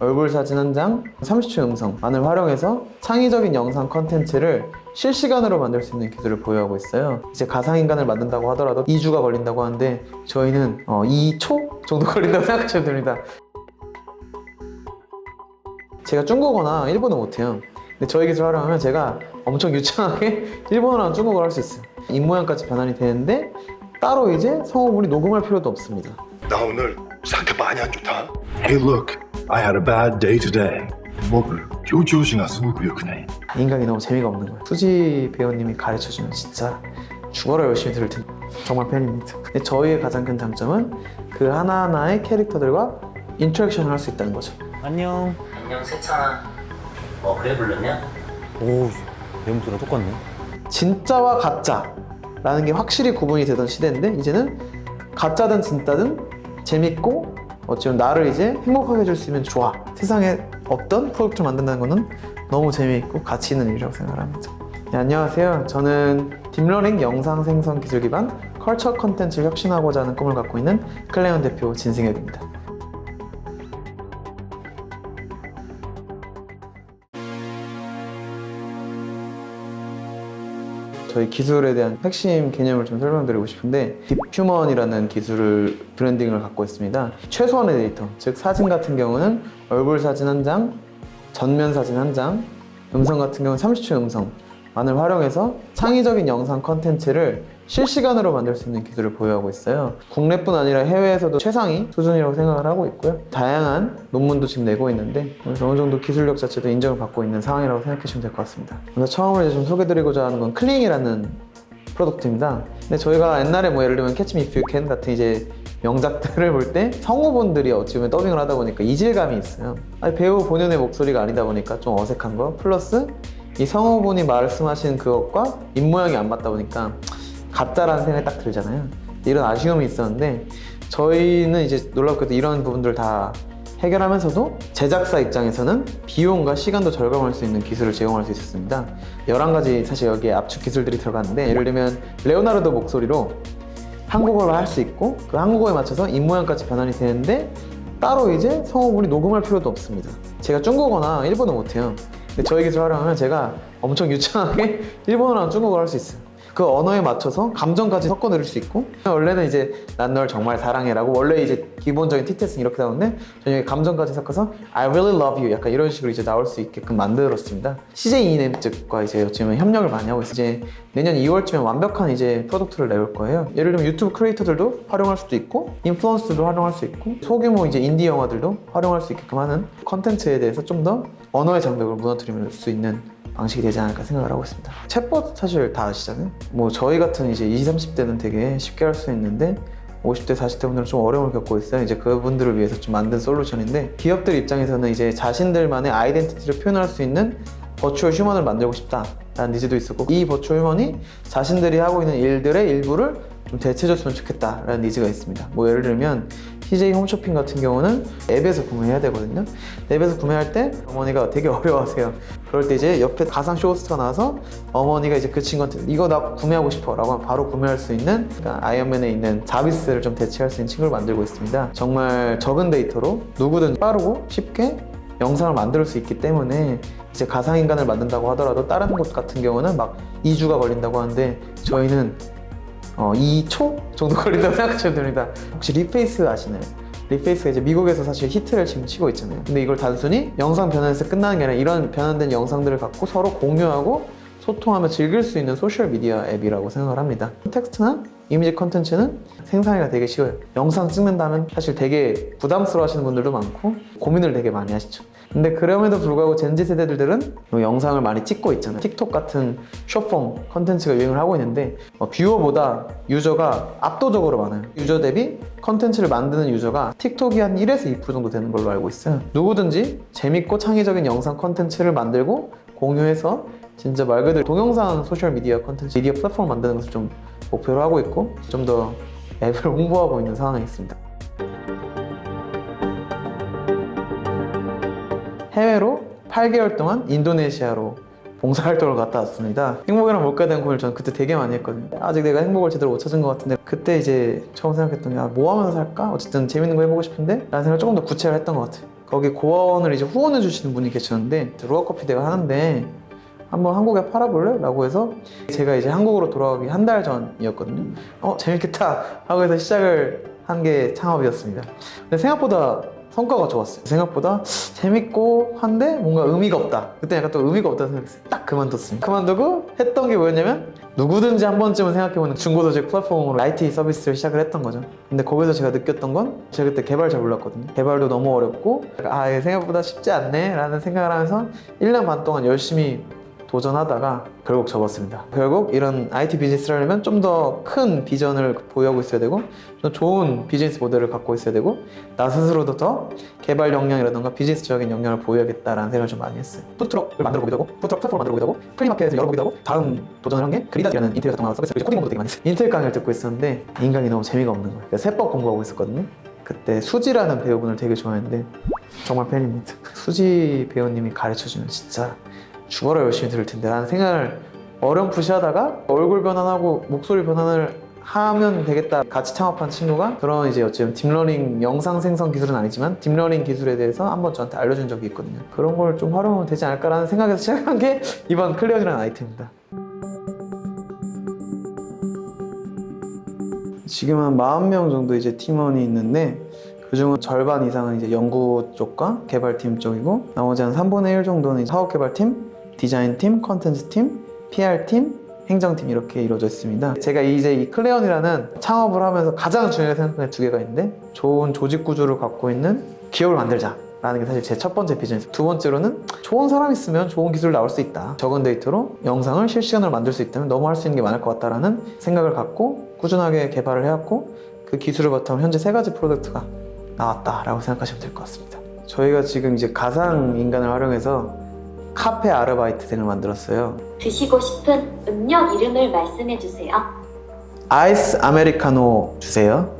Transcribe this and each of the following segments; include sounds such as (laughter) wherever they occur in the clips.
얼굴 사진 한 장, 30초 음성만을 활용해서 창의적인 영상 컨텐츠를 실시간으로 만들 수 있는 기술을 보유하고 있어요. 이제 가상인간을 만든다고 하더라도 2주가 걸린다고 하는데 저희는 어, 2초 정도 (laughs) 걸린다고 생각하시면 됩니다. 제가 중국어나 일본어 못해요. 근데 저희 기술 활용하면 제가 엄청 유창하게 (laughs) 일본어랑 중국어를 할 수 있어요. 입모양까지 변환이 되는데 따로 이제 성우분이 녹음할 필요도 없습니다. 나 오늘 상태 많이 안 좋다. Hey, look, I had a bad day today. 뭐를 교조시가 스무고였구네. 인간이 너무 재미가 없는 거예요. 수지 배우님이 가르쳐주면 진짜 죽어라 열심히 들을 텐데 정말 팬입니다. 근데 저희의 가장 큰 장점은 그 하나하나의 캐릭터들과 인터랙션을 할 수 있다는 거죠. 안녕. 안녕 세찬아 어 그래 불렀냐? 오, 내 목소리랑 똑같네. 진짜와 가짜라는 게 확실히 구분이 되던 시대인데 이제는 가짜든 진짜든 재밌고 어찌 보면 나를 이제 행복하게 해줄 수 있으면 좋아. 세상에 없던 프로젝트를 만든다는 거는 너무 재미있고 가치 있는 일이라고 생각을 합니다. 네, 안녕하세요. 저는 딥러닝 영상 생성 기술 기반 컬처 컨텐츠를 혁신하고자 하는 꿈을 갖고 있는 클레온 대표 진승혁입니다. 저희 기술에 대한 핵심 개념을 좀 설명드리고 싶은데 딥휴먼이라는 기술을 브랜딩을 갖고 있습니다. 최소한의 데이터, 즉 사진 같은 경우는 얼굴 사진 한 장, 전면 사진 한 장, 음성 같은 경우는 30초 음성만을 활용해서 창의적인 영상 컨텐츠를 실시간으로 만들 수 있는 기술을 보유하고 있어요. 국내뿐 아니라 해외에서도 최상위 수준이라고 생각을 하고 있고요. 다양한 논문도 지금 내고 있는데 그래서 어느 정도 기술력 자체도 인정을 받고 있는 상황이라고 생각하시면 될 것 같습니다. 그래서 처음으로 이제 좀 소개드리고자 하는 건 클링이라는 프로덕트입니다. 근데 저희가 옛날에 뭐 예를 들면 Me If You Can 같은 이제 명작들을 볼 때 성우분들이 어찌 보면 더빙을 하다 보니까 이질감이 있어요. 아니, 배우 본연의 목소리가 아니다 보니까 좀 어색한 거 플러스 이 성우분이 말씀하신 그것과 입모양이 안 맞다 보니까 가짜라는 생각이 딱 들잖아요. 이런 아쉬움이 있었는데 저희는 이제 놀랍게도 이런 부분들 다 해결하면서도 제작사 입장에서는 비용과 시간도 절감할 수 있는 기술을 제공할 수 있었습니다. 11가지 사실 여기에 압축 기술들이 들어갔는데 예를 들면 레오나르도 목소리로 한국어로 할 수 있고 그 한국어에 맞춰서 입모양까지 변환이 되는데 따로 이제 성우분이 녹음할 필요도 없습니다. 제가 중국어나 일본어 못해요. 근데 저희 기술 활용하면 제가 엄청 유창하게 (laughs) 일본어랑 중국어를 할 수 있어요. 그 언어에 맞춰서 감정까지 섞어 넣을 수 있고 원래는 이제 난 널 정말 사랑해라고 원래 이제 기본적인 티테스는 이렇게 나오는데 여기 감정까지 섞어서 I really love you 약간 이런 식으로 이제 나올 수 있게끔 만들었습니다. CJ 이넴 측과 이제 요즘에 협력을 많이 하고 있어요. 이제 내년 2월쯤에 완벽한 이제 프로덕트를 내올 거예요. 예를 들면 유튜브 크리에이터들도 활용할 수도 있고 인플루언서들도 활용할 수 있고 소규모 이제 인디 영화들도 활용할 수 있게끔 하는 컨텐츠에 대해서 좀 더 언어의 장벽을 무너뜨릴 수 있는 방식이 되지 않을까 생각을 하고 있습니다. 챗봇 사실 다 아시잖아요. 뭐 저희 같은 이제 20, 30대는 되게 쉽게 할 수 있는데 50대, 40대 분들은 좀 어려움을 겪고 있어요. 이제 그분들을 위해서 좀 만든 솔루션인데 기업들 입장에서는 이제 자신들만의 아이덴티티를 표현할 수 있는 버추얼 휴먼을 만들고 싶다라는 니즈도 있었고 이 버추얼 휴먼이 자신들이 하고 있는 일들의 일부를 좀 대체해줬으면 좋겠다라는 니즈가 있습니다. 뭐 예를 들면 CJ 홈쇼핑 같은 경우는 앱에서 구매해야 되거든요. 앱에서 구매할 때 어머니가 되게 (laughs) 어려워하세요. 그럴 때 이제 옆에 가상 쇼호스트가 나와서 어머니가 이제 그 친구한테 이거 나 구매하고 싶어 라고 하면 바로 구매할 수 있는 그러니까 아이언맨에 있는 자비스를 좀 대체할 수 있는 친구를 만들고 있습니다. 정말 적은 데이터로 누구든 빠르고 쉽게 영상을 만들 수 있기 때문에 이제 가상인간을 만든다고 하더라도 다른 곳 같은 경우는 막 2주가 걸린다고 하는데 저희는 어, 2초 정도 걸린다고 (laughs) 생각하시면 됩니다. 혹시 리페이스 아시나요? 리페이스가 이제 미국에서 사실 히트를 지금 치고 있잖아요. 근데 이걸 단순히 영상 변환에서 끝나는 게 아니라 이런 변환된 영상들을 갖고 서로 공유하고 소통하며 즐길 수 있는 소셜 미디어 앱이라고 생각을 합니다. 텍스트나 이미지 컨텐츠는 생산하기가 되게 쉬워요. 영상 찍는다면 사실 되게 부담스러워 하시는 분들도 많고 고민을 되게 많이 하시죠. 근데 그럼에도 불구하고 젠지 세대들은 뭐 영상을 많이 찍고 있잖아요. 틱톡 같은 숏폼 컨텐츠가 유행을 하고 있는데 어, 뷰어보다 유저가 압도적으로 많아요. 유저 대비 컨텐츠를 만드는 유저가 틱톡이 한 1에서 2% 정도 되는 걸로 알고 있어요. 누구든지 재밌고 창의적인 영상 컨텐츠를 만들고 공유해서 진짜 말 그대로 동영상 소셜 미디어 컨텐츠 미디어 플랫폼 만드는 것을 좀 목표로 하고 있고 좀 더 앱을 홍보하고 있는 상황에 있습니다. 해외로 8개월 동안 인도네시아로 봉사활동을 갔다 왔습니다. 행복이란 뭘까에 대한 고민을 저는 그때 되게 많이 했거든요. 아직 내가 행복을 제대로 못 찾은 것 같은데 그때 이제 처음 생각했던 게 아, 뭐 하면서 살까? 어쨌든 재밌는 거 해보고 싶은데 라는 생각을 조금 더 구체화했던 것 같아요. 거기 고원을 이제 후원해 주시는 분이 계셨는데 루아 커피 내가 하는데 한번 한국에 팔아볼래? 라고 해서 제가 이제 한국으로 돌아가기 한 달 전이었거든요. 어, 재밌겠다 하고 해서 시작을 한 게 창업이었습니다. 근데 생각보다 성과가 좋았어요. 생각보다 재밌고 한데 뭔가 의미가 없다. 그때 약간 또 의미가 없다는 생각했어요. 딱 그만뒀습니다. 그만두고 했던 게 뭐였냐면 누구든지 한 번쯤은 생각해보는 중고도직 플랫폼으로 IT 서비스를 시작을 했던 거죠. 근데 거기서 제가 느꼈던 건 제가 그때 개발 잘 몰랐거든요. 개발도 너무 어렵고 아 생각보다 쉽지 않네 라는 생각을 하면서 1년 반 동안 열심히 도전하다가 결국 접었습니다. 결국 이런 IT 비즈니스를 하려면 좀 더 큰 비전을 보유하고 있어야 되고 좀 좋은 비즈니스 모델을 갖고 있어야 되고 나 스스로도 더 개발 역량이라던가 비즈니스적인 역량을 보여야겠다라는 생각을 좀 많이 했어요. 푸드트럭을 만들어 보기도 하고 푸드트럭 플랫폼을 만들어 보기도 하고 플리마켓을 열어보기도 하고 다음 도전을 한 게 그리다라는 인텔 같은 거 서비스 코딩 공부도 되게 많이 했어요. 인텔 강의를 듣고 있었는데 인강이 너무 재미가 없는 거예요. 세법 공부하고 있었거든요. 그때 수지라는 배우분을 되게 좋아했는데 정말 팬입니다. 수지 배우님이 가르쳐주면 진짜 죽어라 열심히 들을 텐데 라는 생각을 어렴풋이 하다가 얼굴 변환하고 목소리 변환을 하면 되겠다 같이 창업한 친구가 그런 이제 어쩌면 딥러닝 영상 생성 기술은 아니지만 딥러닝 기술에 대해서 한번 저한테 알려준 적이 있거든요. 그런 걸 좀 활용하면 되지 않을까라는 생각에서 (laughs) 시작한 게 이번 클리언이라는 아이템입니다. 지금 한 40명 정도 이제 팀원이 있는데 그중은 절반 이상은 이제 연구 쪽과 개발팀 쪽이고 나머지 한 3분의 1 정도는 사업 개발팀, 디자인팀, 컨텐츠팀, PR팀, 행정팀 이렇게 이루어져 있습니다. 제가 이제 이 클레온이라는 창업을 하면서 가장 중요하게 생각하는 두 개가 있는데 좋은 조직 구조를 갖고 있는 기업을 만들자. 라는 게 사실 제 첫 번째 비전이었어요. 두 번째로는 좋은 사람 있으면 좋은 기술 나올 수 있다. 적은 데이터로 영상을 실시간으로 만들 수 있다면 너무 할 수 있는 게 많을 것 같다라는 생각을 갖고 꾸준하게 개발을 해왔고 그 기술을 바탕으로 현재 세 가지 프로덕트가 나왔다라고 생각하시면 될 것 같습니다. 저희가 지금 이제 가상 인간을 활용해서 카페 아르바이트생을 만들었어요. 드시고 싶은 음료 이름을 말씀해 주세요. 아이스 아메리카노 주세요.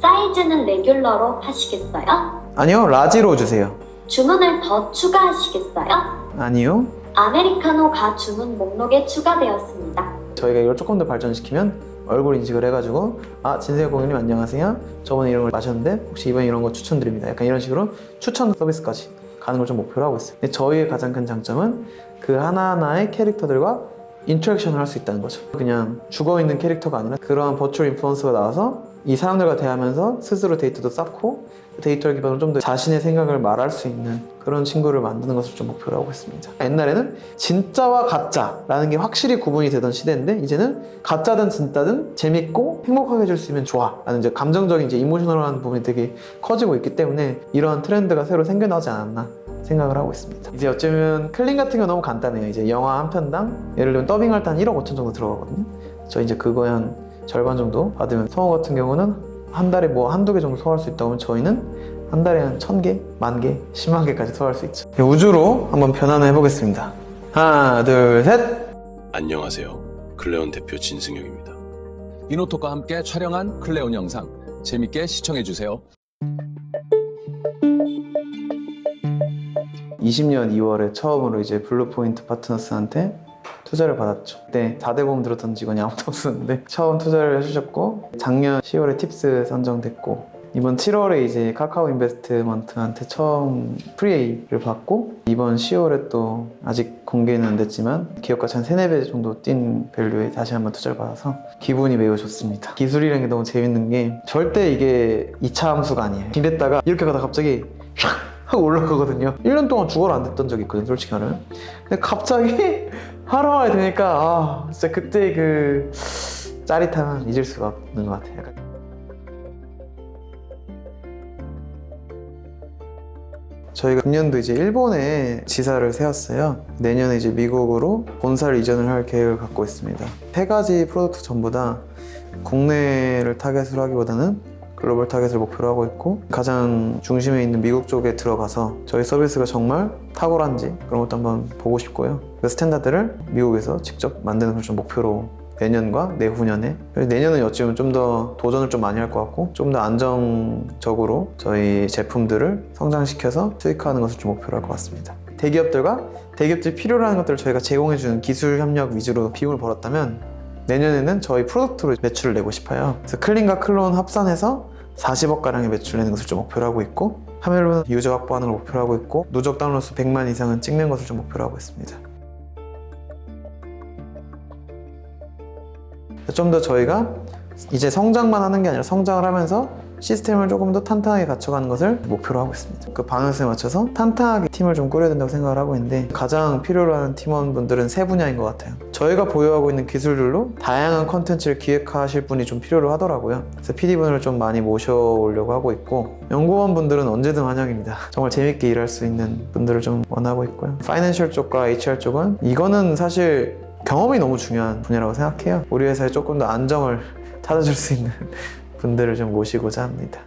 사이즈는 레귤러로 하시겠어요? 아니요, 라지로 주세요. 주문을 더 추가하시겠어요? 아니요. 아메리카노가 주문 목록에 추가되었습니다. 저희가 이걸 조금 더 발전시키면 얼굴 인식을 해가지고 아 진세혁 고객님 안녕하세요. 저번에 이런 걸 마셨는데 혹시 이번에 이런 거 추천드립니다. 약간 이런 식으로 추천 서비스까지 가는 걸 좀 목표로 하고 있어요. 근데 저희의 가장 큰 장점은 그 하나하나의 캐릭터들과 인터랙션을 할 수 있다는 거죠. 그냥 죽어 있는 캐릭터가 아니라 그러한 버추얼 인플루언서가 나와서 이 사람들과 대하면서 스스로 데이터도 쌓고 그 데이터를 기반으로 좀 더 자신의 생각을 말할 수 있는 그런 친구를 만드는 것을 좀 목표로 하고 있습니다. 옛날에는 진짜와 가짜라는 게 확실히 구분이 되던 시대인데 이제는 가짜든 진짜든 재밌고 행복하게 해줄 수 있으면 좋아 라는 이제 감정적인 이제 이모셔널한 부분이 되게 커지고 있기 때문에 이러한 트렌드가 새로 생겨나지 않았나 생각을 하고 있습니다. 이제 어쩌면 클린 같은 거 너무 간단해요. 이제 영화 한 편당 예를 들면 더빙할 때 한 1억 5천 정도 들어가거든요. 저 이제 그거에 한 절반 정도 받으면 성우 같은 경우는 한 달에 뭐 한두 개 정도 소화할 수 있다고 하면 저희는 한 달에 한 천 개, 만 개, 십만 개까지 소화할 수 있죠. 우주로 한번 변환을 해보겠습니다. 하나, 둘, 셋! 안녕하세요. 클레온 대표 진승혁입니다. 이노톡과 함께 촬영한 클레온 영상 재밌게 시청해주세요. 20년 2월에 처음으로 이제 블루포인트 파트너스한테 투자를 받았죠. 그때 4대 보험 들었던 직원이 (laughs) 아무도 없었는데 처음 투자를 해주셨고 작년 10월에 팁스 선정됐고 이번 7월에 이제 카카오 인베스트먼트한테 처음 프리에이를 받고 이번 10월에 또 아직 공개는 안 됐지만 기업가치 한 3, 4배 정도 뛴 밸류에 다시 한번 투자를 받아서 기분이 매우 좋습니다. 기술이라는 게 너무 재밌는 게 절대 이게 2차 함수가 아니에요. 빈댔다가 이렇게 가다 갑자기 샥 하고 올라가거든요. 1년 동안 죽어라 안 됐던 적이 있거든요, 솔직히 말하면. 근데 갑자기 하루만에 되니까 아 진짜 그때 그 짜릿함은 잊을 수가 없는 것 같아요. 약간. 저희가 금년도 이제 일본에 지사를 세웠어요. 내년에 이제 미국으로 본사를 이전을 할 계획을 갖고 있습니다. 세 가지 프로덕트 전부 다 국내를 타겟으로 하기보다는 글로벌 타겟을 목표로 하고 있고 가장 중심에 있는 미국 쪽에 들어가서 저희 서비스가 정말 탁월한지 그런 것도 한번 보고 싶고요. 그 스탠다드를 미국에서 직접 만드는 걸 좀 목표로 내년과 내후년에 내년은 어찌보면 좀 더 도전을 좀 많이 할 것 같고 좀 더 안정적으로 저희 제품들을 성장시켜서 수익화하는 것을 좀 목표로 할 것 같습니다. 대기업들과 대기업들이 필요로 하는 것들을 저희가 제공해주는 기술 협력 위주로 비용을 벌었다면 내년에는 저희 프로덕트로 매출을 내고 싶어요. 그래서 클린과 클론 합산해서 40억 가량의 매출 내는 것을 좀 목표로 하고 있고 하멜로는 유저 확보하는 걸 목표로 하고 있고 누적 다운로드 수 100만 이상은 찍는 것을 좀 목표로 하고 있습니다. 좀 더 저희가 이제 성장만 하는 게 아니라 성장을 하면서 시스템을 조금 더 탄탄하게 갖춰가는 것을 목표로 하고 있습니다. 그 방향성에 맞춰서 탄탄하게 팀을 좀 꾸려야 된다고 생각을 하고 있는데 가장 필요로 하는 팀원분들은 세 분야인 것 같아요. 저희가 보유하고 있는 기술들로 다양한 컨텐츠를 기획하실 분이 좀 필요로 하더라고요. 그래서 PD분을 좀 많이 모셔오려고 하고 있고 연구원분들은 언제든 환영입니다. 정말 재밌게 일할 수 있는 분들을 좀 원하고 있고요. 파이낸셜 쪽과 HR 쪽은 이거는 사실 경험이 너무 중요한 분야라고 생각해요. 우리 회사에 조금 더 안정을 (laughs) 찾아줄 수 있는 분들을 좀 모시고자 합니다.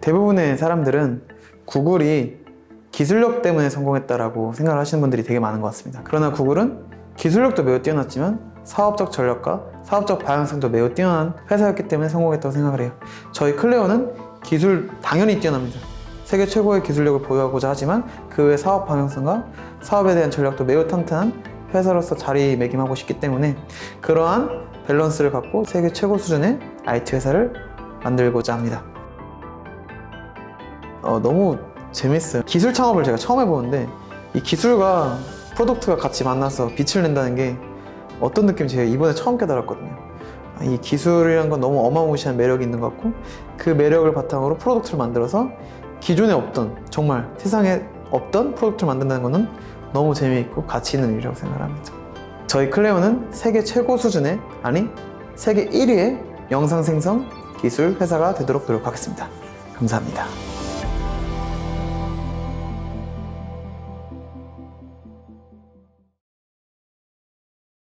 대부분의 사람들은 구글이 기술력 때문에 성공했다라고 생각을 하시는 분들이 되게 많은 것 같습니다. 그러나 구글은 기술력도 매우 뛰어났지만 사업적 전략과 사업적 방향성도 매우 뛰어난 회사였기 때문에 성공했다고 생각을 해요. 저희 클레오는 기술 당연히 뛰어납니다. 세계 최고의 기술력을 보유하고자 하지만 그 외 사업 방향성과 사업에 대한 전략도 매우 탄탄한 회사로서 자리매김하고 싶기 때문에 그러한 밸런스를 갖고 세계 최고 수준의 IT 회사를 만들고자 합니다. 어, 너무 재밌어요. 기술 창업을 제가 처음 해보는데 이 기술과 프로덕트가 같이 만나서 빛을 낸다는 게 어떤 느낌인지 제가 이번에 처음 깨달았거든요. 아, 이 기술이란 건 너무 어마무시한 매력이 있는 것 같고 그 매력을 바탕으로 프로덕트를 만들어서 기존에 없던 정말 세상에 없던 프로덕트를 만든다는 거는 너무 재미있고 가치 있는 일이라고 생각합니다. 저희 클레오는 세계 최고 수준의 아니 세계 1위의 영상 생성 기술 회사가 되도록 노력하겠습니다. 감사합니다.